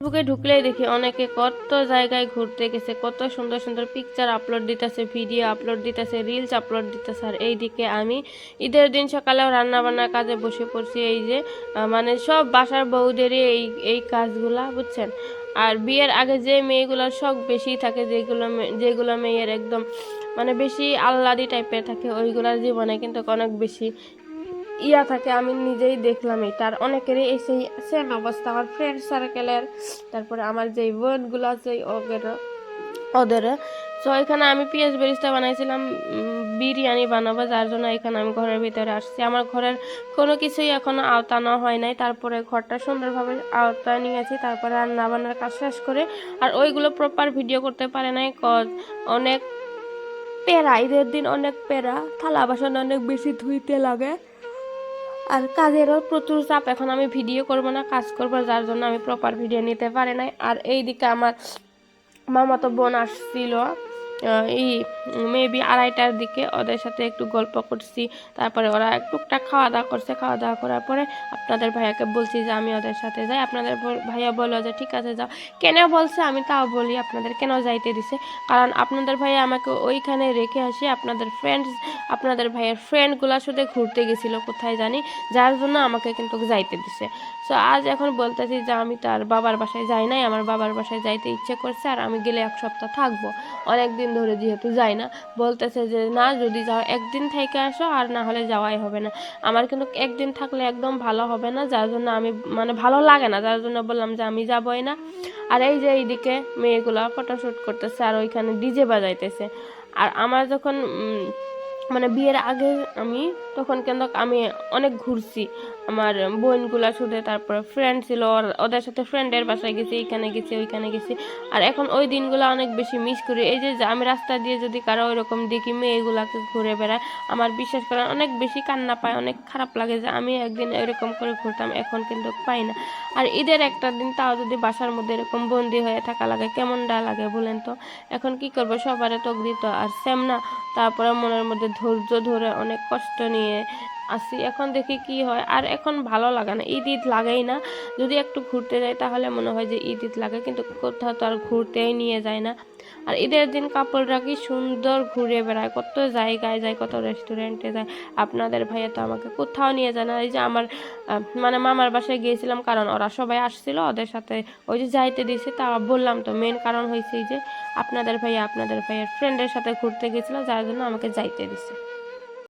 ফেসবুকে ঢুকলেই দেখি অনেকে কত জায়গায় ঘুরতে গেছে, কত সুন্দর সুন্দর পিকচার আপলোড দিতেছে ভিডিও আপলোড দিতেছে রিলস আপলোড দিতেছে। আর এইদিকে আমি ঈদের দিন সকালেও রান্না বান্নার কাজে বসে পড়ছি, এই যে মানে সব বাসার বউদেরই এই এই কাজগুলা, বুঝছেন? আর বিয়ের আগে যে মেয়েগুলোর শখ বেশি থাকে, যেগুলো যেগুলো মেয়ের একদম মানে বেশি আল্লাদি টাইপের থাকে, ওইগুলোর জীবনে কিন্তু অনেক বেশি ইয়া থাকে, আমি নিজেই দেখলাম এটার অনেকেরই এই সেই সেম অবস্থা। আমার ফ্রেন্ড সার্কেলের তারপরে আমার যেই বোনগুলো আছে ওদের ওদের। তো এখানে আমি পেঁয়াজ বেরিস্তা বানাইছিলাম বিরিয়ানি বানাবো, যার জন্য এখানে আমি ঘরের ভিতরে আসছি। আমার ঘরের কোনো কিছুই এখনও আওতানো হয় নাই। তারপরে ঘরটা সুন্দরভাবে আওতায় নিয়েছি। তারপরে রান্না বান্নার কাজ শেষ করে আর ওইগুলো প্রপার ভিডিও করতে পারে নাই। কজ অনেক পেরা, ঈদের দিন অনেক পেরা, থালা বাসন অনেক বেশি ধুইতে লাগে। আর কাজেরও প্রচুর চাপ। এখন আমি ভিডিও করব না, কাজ করব, যার জন্য আমি প্রপার ভিডিও নিতে পারি নাই। আর এইদিকে আমার মামাতো বোন আসছিল। এই মেবি আড়াইটার দিকে ওদের সাথে একটু গল্প করছি। তারপরে ওরা টুকটাক খাওয়া দাওয়া করছে। খাওয়া দাওয়া করার পরে আপনাদের ভাইয়াকে বলছি যে আমি ওদের সাথে যাই। আপনাদের ভাইয়া বলল যে, ঠিক আছে, যাও। কেন বলছে আমি তাও বলি আপনাদের কেন যাইতে দিছে? কারণ আপনাদের ভাইয়া আমাকে ওইখানে রেখে আসি। আপনাদের ফ্রেন্ডস আপনাদের ভাইয়ের ফ্রেন্ডগুলোর সাথে ঘুরতে গেছিল, কোথায় জানি। যার জন্য আমাকে কিন্তু যাইতে দিছে। সো আজ এখন বলতেছি যে, আমি তার বাবার বাসায় যাই নাই। আমার বাবার বাসায় যাইতে ইচ্ছে করছে। আর আমি গেলে এক সপ্তাহ থাকব। অনেক দিন ধরে যেহেতু যাই না, বলতেছে যে, না, যদি যাও একদিন থেকে আসো, আর না হলে যাওয়াই হবে না। আমার কিন্তু একদিন থাকলে একদম ভালো হবে না, যার জন্য আমি মানে ভালো লাগে না, যার জন্য বললাম যে, আমি যাবই না। আর এই যে এইদিকে মেয়েগুলো ফটোশ্যুট করতেছে, আর ওইখানে ডিজে বাজাইতেছে। আর আমার যখন মানে বিয়ের আগে আমি, তখন কিন্তু আমি অনেক ঘুরছি। আমার বোনগুলা সাথে তারপরে ফ্রেন্ড ছিল ওদের সাথে ফ্রেন্ডের বাসায় গেছি, এইখানে গেছি, ওইখানে গেছি। আর এখন ওই দিনগুলো অনেক বেশি মিস করি। এই যে আমি রাস্তা দিয়ে যদি কারও ওইরকম দেখি, মেয়েগুলাকে ঘুরে বেড়ায়, আমার বিশ্বাস করে অনেক বেশি কান্না পায়, অনেক খারাপ লাগে যে আমি একদিন এরকম করে ঘুরতাম, এখন কিন্তু পাই না। আর ঈদের একটা দিন তাও যদি বাসার মধ্যে এরকম বন্দি হয়ে থাকা লাগে কেমনটা লাগে বলেন তো? এখন কি করব? সবারে তো দিত আর সেম না। তারপরে মনের মধ্যে ধৈর্য ধরে অনেক কষ্ট নিয়ে আসি। এখন দেখি কি হয়। আর এখন ভালো লাগে না। ঈদ ঈদ লাগেই না। যদি একটু ঘুরতে যাই তাহলে মনে হয় যে ঈদ ঈদ লাগে, কিন্তু কোথাও তো আর ঘুরতেই নিয়ে যায় না। আর ঈদের দিন কাপড়রা কি সুন্দর ঘুরে বেড়ায়, কত জায়গায় যায়, কত রেস্টুরেন্টে যায়। আপনাদের ভাইয়া তো আমাকে কোথাও নিয়ে যায় না। এই যে আমার মানে মামার বাসায় গিয়েছিলাম, কারণ ওরা সবাই আসছিল, ওদের সাথে ওই যে যাইতে দিয়েছে তা বললাম তো মেন কারণ হয়েছে যে আপনাদের ভাইয়া, আপনাদের ভাইয়ের ফ্রেন্ডের সাথে ঘুরতে গেছিল, যার জন্য আমাকে যাইতে দিছে।